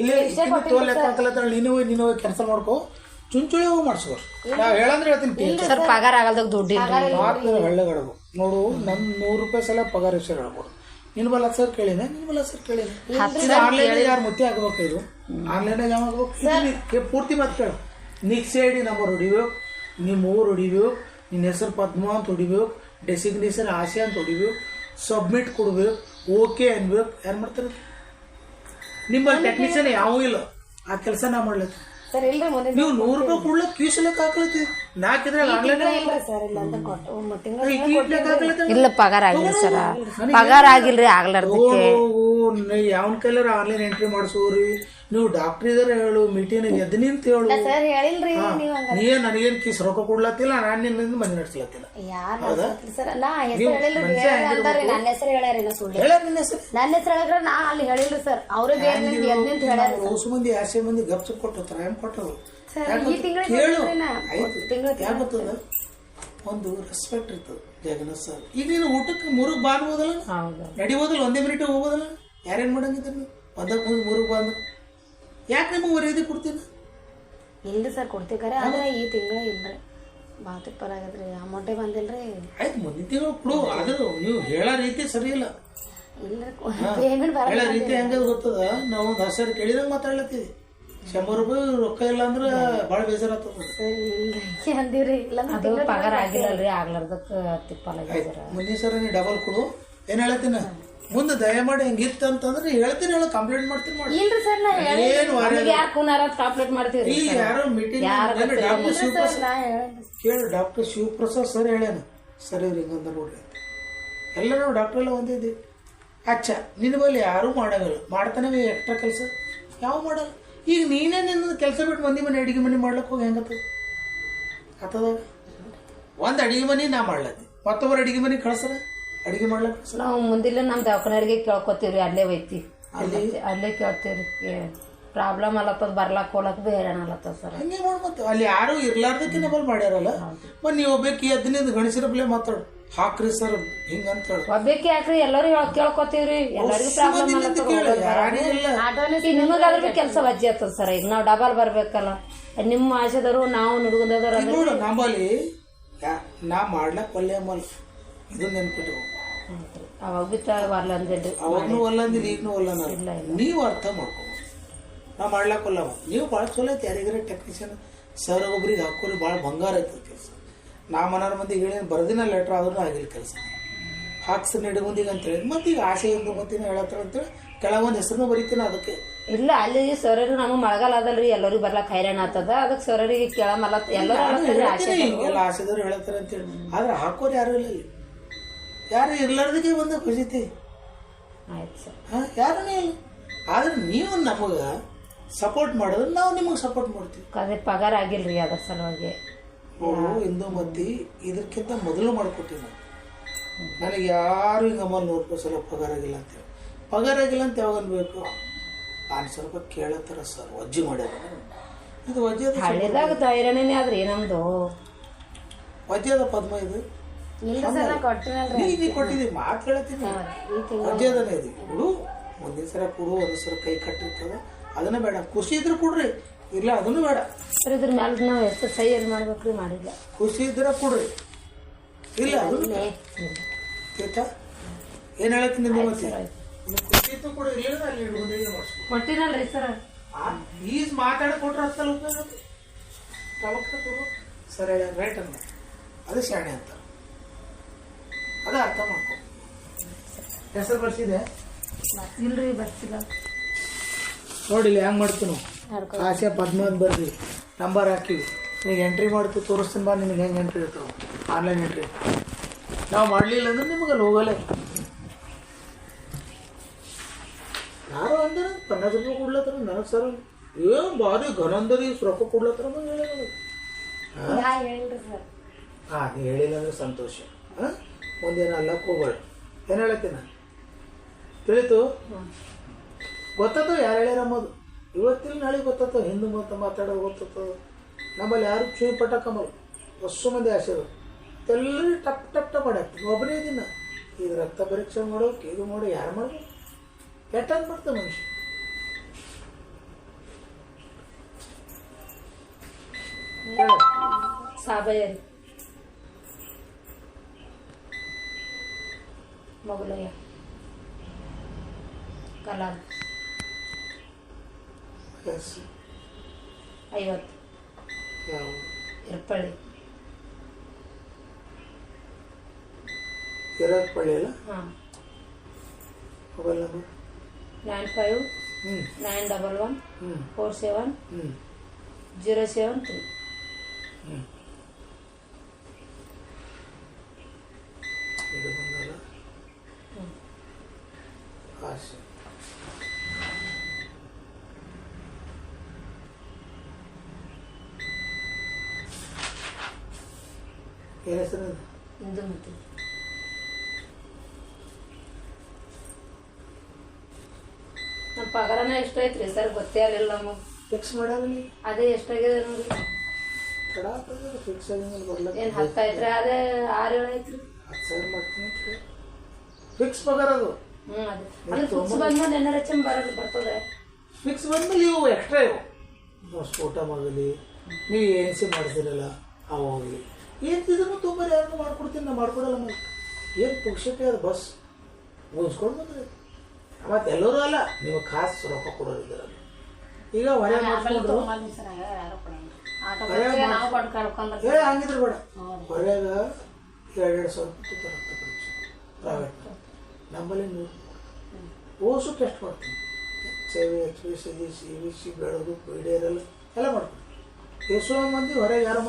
ಇಲ್ಲೇ ನೀನು ನೀನು ಕೆಲಸ ಮಾಡ್ಕೋ. ಚುಂಚುಳಿ ಹೋಗಿ ಮಾಡಿಸ್ಕೋ ನಾವು ಹೇಳಂದ್ರೆ ಹೇಳ್ತೀನಿ ಸರ್ ಪಗಾರ ಆಗಲ್ದಾಗ ದುಡ್ಡು ಮಾತು ಒಳ್ಳೆಗಡಬು ನೋಡು ನನ್ ನೂರು ರೂಪಾಯಿ ಸಲ ಪಗಾರ ಹೆಸರು ಹೇಳ್ಬೋದು. ನಿನ್ ಬಲ್ಲ ಸರ್ ಕೇಳಿದೆ ನಿನ್ ಬಲ್ಲ ಸರ್ ಕೇಳಿದೆ ಆನ್ಲೈನ್ ಯಾರು ಮುತ್ತಿ ಆಗ್ಬೇಕು ಇದು? ಆನ್ಲೈನ್ ಯಾವ ಆಗ್ಬೇಕು ಪೂರ್ತಿ ಮಾತು ಕೇಳು. ನಿಕ್ಸ್ ಐ ಡಿ ನಂಬರ್ ಹೊಡಿಬೇಕು. ನಿಮ್ಮ ಊರು ಹೊಡಿಬೇಕು. ನಿನ್ನ ಹೆಸರು ಪದ್ಮ ಅಂತ ಹೊಡಿಬೇಕು. ಡೆಸಿಗ್ನೇಷನ್ ಆಸೆ ಅಂತ ಹೊಡಿಬೇಕು. ಸಬ್ಮಿಟ್ ಕೊಡ್ಬೇಕು. ಓಕೆ ಅನ್ಬೇಕು. ಯಾರು ಮಾಡ್ತಾರೆ? ನಿಮ್ಮಲ್ಲಿ ಟೆಕ್ನಿಷಿಯನ್ ಯಾವೂ ಇಲ್ಲ. ಆ ಕೆಲಸ ನಾ ಮಾಡ್ಲತ್ತಿ ಸರ್ ಇಲ್ರಿ ಮುಂದಿನ ನೀವು ನೂರು ರೂಪಾಯಿ ಕೊಡ್ಲಕ್ ಕ್ಯೂಸ್ ಲೆಕ್ಕ ಹಾಕ್ಲತ್ತಿ ನಾಲ್ಕಿದ್ರೆ ಆನ್ಲೈನ್ ಇಲ್ರಿ ಸರ್ ಇಲ್ಲ ಅಂತ ಕೊಟ್ಟು ಒಂದು ತಿಂಗಳು ಇಲ್ಲ ಪಗಾರ ಆಗಿಲ್ಲ ಸರ್. ಪಗಾರ ಆಗಿಲ್ರಿ ಆಗ್ಲಾರ್ದಕ್ಕೆ. ಯಾವನ್ ಕೈಲಾರ ಆನ್ಲೈನ್ ಎಂಟ್ರಿ ಮಾಡಿಸೋರಿ? ನೀವು ಡಾಕ್ಟರ್ ಇದಾರೆ ಹೇಳು ಮೀಟಿಂಗ್ ಎದ್ದು ನಿಂತ ಹೇಳು. ಸರ್ ಹೇಳಿಲ್ರಿ ನೀವು ಹಂಗ ನೀ ನನಗೇನ್ ಕಿಸ್ ರೊಕ್ಕ ಕೊಡ್ಲತ್ತಿಲ್ಲ ನಾನು ನಿನ್ನಿಂದ ಮನೆ ನಡೆಸ್ಲತ್ತಿಲ್ಲ. ಯಾರು ಸರ್ ನಾ ಹೆಸರು ಹೇಳಿಲ್ರಿ ಬೇರೆ ನನ್ನ ಹೆಸರು ಹೇಳ್ಯಾರಿ ನಾ ಸುಳ್ಳು. ಹೇಳ ನಿನ್ನ ಹೆಸರು? ನನ್ನ ಹೆಸರು ಹೇಳಿದ್ರೆ ನಾ ಅಲ್ಲಿ ಹೇಳಿಲ್ರಿ ಸರ್ ಅವರೇ ಬೇರೆ ನಿಂತು ಹೇಳ್ಯಾರಿ ಹೊಸ ಮಂದಿ ಆಸೆ ಮಂದಿ ಗಪ್ಸ ಕೊಟ್ಟಿರ್ತಾರ ಏನ್ ಕೊಟ್ಟರು. ಈ ತಿಂಗಳು ಕೇಳು. ತಿಂಗಳು ಯಾಕೆ ಗೊತ್ತದ? ಒಂದು ರೆಸ್ಪೆಕ್ಟ್ ಇರ್ತದೆ ಜಗನ್ನಾಥ್ ಸರ್ ಈಗ ನೀನು ಊಟಕ್ಕೆ ಮೂರಕ್ಕೆ ಬಾ ಅನ್ಬೋದಲ್ಲ ಹೌದು? ನಡಿಬೋದಲ್ಲ? ಒಂದೇ ಮಿನಿಟ್ ಹೋಗೋದಲ್ಲ ಯಾರೇನ್ ಮಾಡಂಗಿದ್ರು? ಒಂದಕ್ಕೆ ಮುಂದೆ ಮೂರಕ್ಕೆ ಬಾ ಅಂದ್ರೆ ಯಾಕೆ ನಿಮಗೆ ಮರ್ಯಾದೆ ಕೊಡ್ತೀನಿ ಇಲ್ಲ ಸರ್ ಕೊಡ್ತೀವಿ ಖರೆ ಆದ್ರೆ ಈ ತಿಂಗಳ ಇಲ್ರಿ. ಬಾತು ಪರ ಆ ಅಮೌಂಟೇ ಬಂದಿಲ್ರಿ. ಆಯ್ತು ಮುಂದಿನ ತಿಂಗಳು ಕೊಡು. ಅದು ನೀವು ಹೇಳೋ ರೀತಿ ಸರಿ ಇಲ್ಲ. ಹೇಳೋ ರೀತಿ ಹೆಂಗೆ ಗೊತ್ತದ ನಾವು ಒಂದು ಹಸರು ಕೇಳಿದಂಗೆ ಮಾತಾಡ್ಲತ್ತೀವಿ. ಶಂಬರ್ ರೂಪಾಯಿ ರೊಕ್ಕ ಇಲ್ಲ ಅಂದ್ರೆ ಭಾಳ ಬೇಜಾರಾಗ್ತದ ಸರ್ ಇಲ್ಲ ಅದು ಪಗಾರ ಆಗಿಲ್ಲಲ್ರಿ ಆಗ್ಲಾರ್ದಕ್ಕೆ ತಿಪ್ಪಲ್ಲ ಮುಂದಿನ ಸರ್ ನೀ ಡಬಲ್ ಕೊಡು. ಏನ್ ಹೇಳ್ತೀನಿ ಮುಂದೆ ದಯಮಾಡಿ ಹೆಂಗಿತ್ತು ಅಂತಂದ್ರೆ ಹೇಳ್ತೀನಿ ಹೇಳ ಕಂಪ್ಲೇಂಟ್ ಮಾಡ್ತೀನಿ ಮಾಡಿ. ಇಲ್ರಿ ಸರ್ ನಾ ಏನು ವಾರ ಯಾರು ಕುನಾರ ಕಾಂಪ್ಲೇಂಟ್ ಮಾಡ್ತೀವಿ ಈ ಯಾರೋ ಮೀಟಿಂಗ್ ಡಾಕ್ಟರ್ ಶಿವಪ್ರಸಾದ್ ಕೇಳು ಡಾಕ್ಟರ್ ಶಿವಪ್ರಸಾದ್ ಸರ್ ಹೇಳ್ಯಾನ ಸರ್ ಇವ್ರು ಹಿಂಗಂದ ನೋಡ್ರಿ ಎಲ್ಲರೂ ಡಾಕ್ಟರ್ ಎಲ್ಲ ಒಂದೇ ಇದ್ದೀವಿ. ಅಚ್ಚ ನಿನ್ನ ಬಳಿ ಯಾರೂ ಮಾಡೋಲ್ಲ ಮಾಡ್ತಾನೆ ಎಕ್ಸ್ಟ್ರಾ ಕೆಲಸ. ಯಾವ ಮಾಡಲ್ಲ? ಈಗ ನೀನೇ ನಿನ್ನ ಕೆಲಸ ಬಿಟ್ಟು ಮಂದಿ ಮನೆ ಅಡಿಗೆ ಮನೆ ಮಾಡ್ಲಕ್ಕೆ ಹೋಗಿ ಹೆಂಗತ್ತದ ಆತದ? ಒಂದು ಅಡಿಗೆ ಮನೆ ನಾ ಮಾಡ್ಲತ್ತಿ. ಮತ್ತೊಬ್ಬರು ಅಡಿಗೆ ಮನೆ ಕಳ್ಸರ? ಅಡಿಗೆ ಮಾಡ್ಲಕ್ಕೆ? ನಾವು ಮುಂದಿಲ್ಲ ನಮ್ಮ ದವಾಖಾನೆಯವ್ರಿಗೆ ಕೇಳ್ಕೊತೀವ್ರಿ ಅಲ್ಲೇ ಒಯ್ತಿ ಅಲ್ಲೇ? ಅಲ್ಲೇ ಕೇಳ್ತೀವ್ರಿ. Problem ಅಲ್ಲತ್ತದ ಬರ್ಲಾಕ್ ಹೋಲಕ್ ಬೇರೆನ ಅಲ್ಲತ್ತದ sir. ಹಂಗೆ ಮಾಡ್ಬೋದು ಅಲ್ಲಿ ಯಾರು ಇರ್ಲಾರ್ದಕ್ಕಿನ್ನ ಬಲ್ ಮಾಡ್ಯಾರಲ್ಲ? ಮತ್ತೆ ನೀವು ಒಬ್ಬಕ್ಕೆ ಹದಿನೈದು ಗಣಸಿರ ಪ್ಲೇ ಮಾತಾಡು. ಹಾಕ್ರಿ ಸರ್ ಹಿಂಗಂತ ಹೇಳಿ ಒಬ್ಬಾಕಿ ಹಾಕ್ರಿ ಎಲ್ಲರೂ ಕೇಳ್ಕೊತೀವ್ರಿ. ಎಲ್ಲರಿಗೂ ಪ್ರಾಬ್ಲಮ್ ನಿಮಗಾದ್ರೂ ಕೆಲಸ ವಜ್ಜೆ ಆಗ್ತದ ಸರ್ ಈಗ ನಾವು ಡಬಲ್ ಬರ್ಬೇಕಲ್ಲ. ನಿಮ್ಮ ಆಶೆದವರು ನಾವು ನುಡುಗದವರು ನಮ್ಮಲ್ಲಿ ನಾ ಮಾಡ್ಲಕ್ ಒಳ್ಳೆ ಇದು ನೆನ್ಪಿಟ್ಟು ಅವಾಗ ಬಿ ಬರ್ಲ ಅಂದಿಲ್ರಿ ಅವಾಗ್ನು ಒಲ್ಲ ಅಂದ್ರೆ ಈಗನು ಒಲ್ಲ ನಾನು ನೀವು ಅರ್ಥ ಮಾಡ್ಕೊಬೋದು. ನಾ ಮಾಡ್ಲಾಕೊಲ್ಲ ನೀವು ಭಾಳ ಚಲೋ ಐತಿ ಯಾರಿಗಾರ ಟೆಕ್ನಿಷಿಯನ್ ಸರ್ ಒಬ್ರಿಗೆ ಹಾಕೋರಿ ಭಾಳ ಬಂಗಾರ ಐತಿ ಕೆಲಸ. ನಾ ಮನಾರ ಮಂದಿಗೆ ಹೇಳಿ ಬರ್ದಿನ ಲೆಟ್ರ್ ಆದ್ರೂ ಆಗಿಲ್ಲ ಕೆಲಸ. ಹಾಕ್ಸ್ ನಡಿಗುಂದಿಗೆ ಅಂತ ಅಂತೇಳಿ. ಮತ್ತೆ ಈಗ ಆಸೆ ಎಂದು ಮತ್ತಿನ ಹೇಳತ್ತಾರ ಅಂತೇಳಿ ಕೆಳಗೊಂದು ಹೆಸರನ್ನು ಬರೀತೀನಿ ಅದಕ್ಕೆ. ಇಲ್ಲ ಅಲ್ಲಿ ಸರ್ ನಮಗೆ ಮಳೆಗಾಲ ಅದಲ್ರಿ ಎಲ್ಲರಿಗೂ ಬರ್ಲಾಕ ಹೈರಾಣ ಆತದ ಅದಕ್ಕೆ ಸರರಿಗೆ ಕೇಳಮಲ್ಲ ಎಲ್ಲರೂ ಆಸೆದವ್ರು ಹೇಳತ್ತಾರ ಅಂತೇಳಿ. ಆದ್ರೆ ಹಾಕೋರು ಯಾರು ಇಲ್ಲಿ ಯಾರು ಇರ್ಲಾರ್ದಕ್ಕೆ ಬಂದ ಖುಷಿತಿ ಆಯ್ತು ಸರ್. ಹಾಂ ಯಾರನೇ ಆದ್ರೆ ನೀವು ನಮಗೆ ಸಪೋರ್ಟ್ ಮಾಡಿದ್ರೆ ನಾವು ನಿಮಗೆ ಸಪೋರ್ಟ್ ಮಾಡ್ತೀವಿ. ಅದೇ ಪಗಾರ ಆಗಿಲ್ರಿ ಅದರ ಸಲುವಾಗಿ. ನೋಡು ಇಂದು ಮದ್ದಿ ಇದಕ್ಕಿಂತ ಮೊದಲು ಮಾಡಿಕೊಟ್ಟಿವಿ ನಾನು ನನಗೆ ಯಾರು ಹಿಂಗೆ ಅಮ್ಮ ನೂರು ರೂಪಾಯಿ ಸಲ ಪಗಾರ ಆಗಿಲ್ಲ ಅಂತೇಳಿ ಪಗಾರ ಆಗಿಲ್ಲ ಅಂತ ಯಾವಾಗ ಅನ್ಬೇಕು? ನಾನು ಸ್ವಲ್ಪ ಕೇಳತ್ತಾರ ಸರ್ ವಜ್ಜಿ ಮಾಡ್ಯಾರ ಇದು ವಜ್ಜಿ ಅದ ಹಳ್ಳಿದಾಗ ಧೈರ್ಯನೇ ಆದ್ರಿ ನಮ್ಮದು ವಜ್ಜಿ ಅದ ಪದ್ಮ ಇದು. ಕೊಟ್ಟಿದ್ದೀವಿ ಇದು ಕೊಡು ಒಂದಿನ ಸಲ ಕೊಡು ಒಂದ್ ಸಲ ಕೈ ಕಟ್ಟಿರ್ತದ. ಅದನ್ನ ಬೇಡ. ಖುಷಿ ಇದ್ರೆ ಕೊಡ್ರಿ. ಇಲ್ಲ ಅದನ್ನು ಬೇಡ. ಇದ್ರ ಮ್ಯಾಲ ನಾವು ಎಷ್ಟು ಸೈ ಮಾಡ್ಬೇಕ್ರಿ ಮಾಡಿಲ್ಲ. ಖುಷಿ ಇದ್ರೆ ಕೊಡ್ರಿ. ಇಲ್ಲ ಅದನ್ನು ಆಯ್ತಾ ಏನ್ ಹೇಳತ್ತೀನಿ ನಿಮ್ಗೆ ಮತ್ತೆ? ಖುಷಿ ಇತ್ತು ಕೊಡ್ರಿ. ಇಲ್ಲ ಅಲ್ಲಿ ಹಿಡ್ಕೊಂಡು ಮಾಡಿಸ್ಕೊ ಕೊಟ್ಟಿನಲ್ರಿ ಸರ್. ಈಸ್ ಮಾತಾಡಿ ಕೊಟ್ರೆ ಉಪಯೋಗ ಸರಿ ರೈಟ್ ಅನ್ನ ಅದು ಶಾಣೆ ಅಂತ. ಅದ ಅರ್ಥ ಮಾಡ್ಕೊ. ಹೆಸರು ಬರ್ಸಿದೆ? ಇಲ್ರಿ ಬರ್ತಿಲ್ಲ ನೋಡಿಲ್ಲ ಹೆಂಗ್ ಮಾಡ್ತೀನಿ ಆಸೆ ಅಂತ ಬರ್ರಿ ನಂಬರ್ ಹಾಕಿ. ನೀವು ಎಂಟ್ರಿ ಮಾಡ್ತೀವಿ ತೋರಿಸ್ತೀನಿ ಬಾ ನಿಮ್ಗೆ ಹೆಂಗೆ ಎಂಟ್ರಿ ಇರ್ತಾವೆ. ಆನ್ಲೈನ್ ಎಂಟ್ರಿ ನಾವು ಮಾಡಲಿಲ್ಲ ಅಂದ್ರೆ ನಿಮಗೆ ಹೋಗಲ್ಲ. ಯಾರು ಅಂದ್ರೆ ಪನ್ನಾಸ್ ರೂಪಾಯಿ ಕೊಡ್ಲತ್ತಾರ ನನಗೆ ಸರ್ ಏನು ಬಾರಿ ಘನಂದರಿ ರೊಕ್ಕ ಕೊಡ್ಲತ್ತಾರ ಅಂತ ಹೇಳಿ ನನಗೆ ಹೇಳ್ರಿ ಸರ್. ಹಾಂ ಹೇಳಿಲ್ಲ ಅಂದ್ರೆ ಸಂತೋಷ. ಹಾಂ? ಒಂದಿನ ಅಲ್ಲಕ್ಕೆ ಹೋಗೋಣ ಏನ್ ಹೇಳತ್ತೀನ? ತಿಳಿತು? ಗೊತ್ತಾತ ಯಾರು ಹೇಳ್ಯಾರ ಅಮ್ಮದು ಇವತ್ತಿನ ನಾಳೆ ಗೊತ್ತಾತ ಹಿಂದೂ ಮತ ಮಾತಾಡೋ ಗೊತ್ತಾತ ನಮ್ಮಲ್ಲಿ ಯಾರು ಚೂಯಿ ಪಟಾಕಂಬಲ್ಲ ಹೊಸ ಮಂದಿ ಆಶೀರ್ವಾದ. ಎಲ್ಲರೂ ಟಪ್ ಟಪ್ ಟಪ್ ಮಾಡಾಕ್ತೀವಿ. ಒಬ್ಬನೇ ದಿನ ಈಗ ರಕ್ತ ಪರೀಕ್ಷೆ ಮಾಡೋಕೆ ಇದು ಮಾಡೋ, ಯಾರು ಮಾಡಬೇಕು? ಕೆಟ್ಟದ್ದು ಮಾಡ್ತ ಮನುಷ್ಯ. ಸಾಬಯ್ಯ. ಸಾಬಯ್ಯರಿ ಮೊಗಲಯ್ಯ ಕಲಾಲ್ ಎಸ್ ಐವತ್ತು ಯಾವ ಇರ್ಪಳ್ಳಿ ಇರೋದು ಪಳ್ಳಿ ಅಲ್ಲ ಹಾಂ ಮೊಬೈಲ್ ನಂಬರ್ ನೈನ್ ಫೈವ್ ಹ್ಞೂ ನೈನ್ ಡಬಲ್ ಒನ್ ಹ್ಞೂ ಫೋರ್ ಸೆವೆನ್ ಹ್ಞೂ ಜೀರೋ ಸೆವೆನ್ ತ್ರೀ ಏನ್ ಹೆಸರು ಅದು? ನಮ್ಮ ಪಗಾರನ ಎಷ್ಟು ಐತ್ರಿ ಸರ್? ಗೊತ್ತೇ ಆಗಲಿಲ್ಲ ನಮಗೆ. ಫಿಕ್ಸ್ ಮಾಡಾಗಲಿ ಅದೇ ಎಷ್ಟಾಗಿದೆ ನೋಡಿ ಫಿಕ್ಸ್ ಬರ್ಲಕ್ಕ ಏನು ಹತ್ತು ಐತ್ರಿ? ಅದೇ ಆರು ಏಳು ಐತ್ರಿ. ಹತ್ತು ಸಾವಿರ ಮಾಡ್ತೀನಿ ಫಿಕ್ಸ್ ಪಗಾರ ಅದು? ಹ್ಞೂ ಅದೇ. ಅಂದ್ರೆ ಫುಕ್ಸ್ ಬಂದ್ಮೇಲೆ ಏನಾರ ಚೆಂದ ಬರೋದು ಬರ್ತದೆ ಫಿಕ್ಸ್ ಬಂದ್ಮೇಲೆ ಇವು ಎಕ್ಸ್ಟ್ರಾ ಇವು. ನಾವು ಸ್ಫೋಟಮ್ ಆಗಲಿ ನೀವು ಏನ್ ಸಿ ಮಾಡ್ತೀರಲ್ಲ ಅವು ಏನು ಇದನ್ನು ಯಾರನ್ನು ಯಾರು ಮಾಡ್ಕೊಡ್ತೀನಿ ನಾ ಮಾಡ್ಕೊಡಲ್ಲ ಮನೆ. ಏನು ಪಕ್ಷಕ್ಕೆ ಅದು ಬಸ್? ಮುಗಿಸ್ಕೊಂಡು ಬಂದ್ರೆ. ಮತ್ತೆ ಎಲ್ಲರೂ ಅಲ್ಲ ನೀವು ಖಾಸ್ ರೊಕ್ಕ ಕೊಡೋರು ಈಗ ಹೊರೆ ಮಾಡಿಸ್ಕೊಂಡ್ರು. ಏ ಹಂಗಿದ್ರೆ ಬೇಡ. ಹೊರೆಗ ಎರಡೆರಡು ಸಾವಿರ ರೂಪಾಯಿ ಪ್ರೈವೇಟ್ ನಮ್ಮಲ್ಲಿ ನೀವು ಓಸು ಟೆಸ್ಟ್ ಮಾಡ್ತೀನಿ H I V H V C C V C ಬೆಳೆದು ಪಿ ಎಲ್ಲ ಎಲ್ಲ ಮಾಡ್ತೀನಿ ಎಷ್ಟೋ ಮಂದಿ ಹೊರಗೆ ಯಾರು